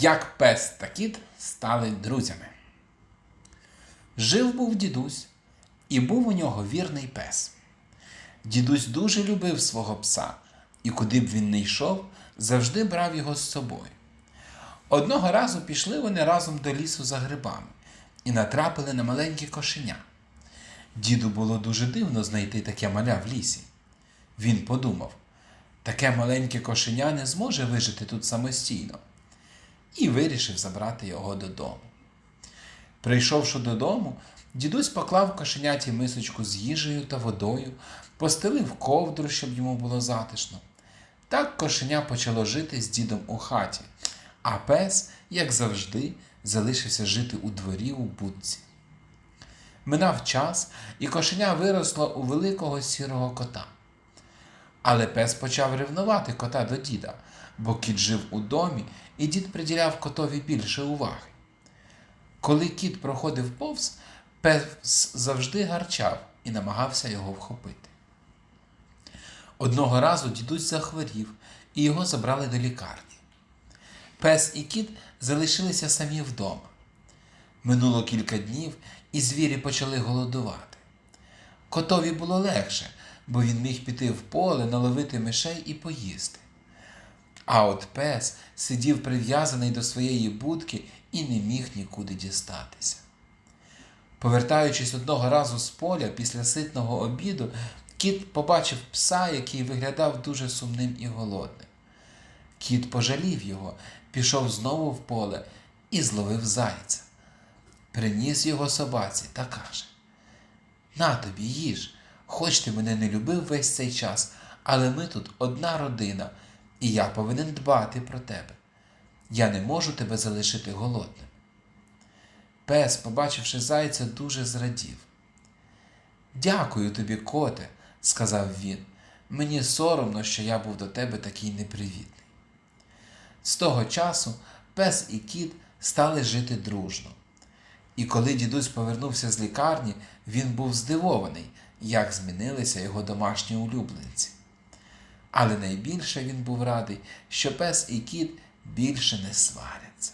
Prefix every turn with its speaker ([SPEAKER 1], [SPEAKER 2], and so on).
[SPEAKER 1] Як пес та кіт стали друзями. Жив був дідусь, і був у нього вірний пес. Дідусь дуже любив свого пса, і куди б він не йшов, завжди брав його з собою. Одного разу пішли вони разом до лісу за грибами і натрапили на маленьке кошеня. Діду було дуже дивно знайти таке маля в лісі. Він подумав, таке маленьке кошеня не зможе вижити тут самостійно, і вирішив забрати його додому. Прийшовши додому, дідусь поклав кошеняті мисочку з їжею та водою, постелив ковдру, щоб йому було затишно. Так кошеня почало жити з дідом у хаті, а пес, як завжди, залишився жити у дворі у будці. Минав час, і кошеня виросло у великого сірого кота. Але пес почав ревнувати кота до діда, бо кіт жив у домі, і дід приділяв котові більше уваги. Коли кіт проходив повз, пес завжди гарчав і намагався його вхопити. Одного разу дідусь захворів, і його забрали до лікарні. Пес і кіт залишилися самі вдома. Минуло кілька днів, і звірі почали голодувати. Котові було легше, бо він міг піти в поле, наловити мишей і поїсти. А от пес сидів прив'язаний до своєї будки і не міг нікуди дістатися. Повертаючись одного разу з поля після ситного обіду, кіт побачив пса, який виглядав дуже сумним і голодним. Кіт пожалів його, пішов знову в поле і зловив зайця. Приніс його собаці та каже: На тобі їж, хоч ти мене не любив весь цей час, але ми тут одна родина, і я повинен дбати про тебе. Я не можу тебе залишити голодним. Пес, побачивши зайця, дуже зрадів. Дякую тобі, коте, сказав він. Мені соромно, що я був до тебе такий непривітний. З того часу пес і кіт стали жити дружно. І коли дідусь повернувся з лікарні, він був здивований, як змінилися його домашні улюбленці. Але найбільше він був радий, що пес і кіт більше не сваряться.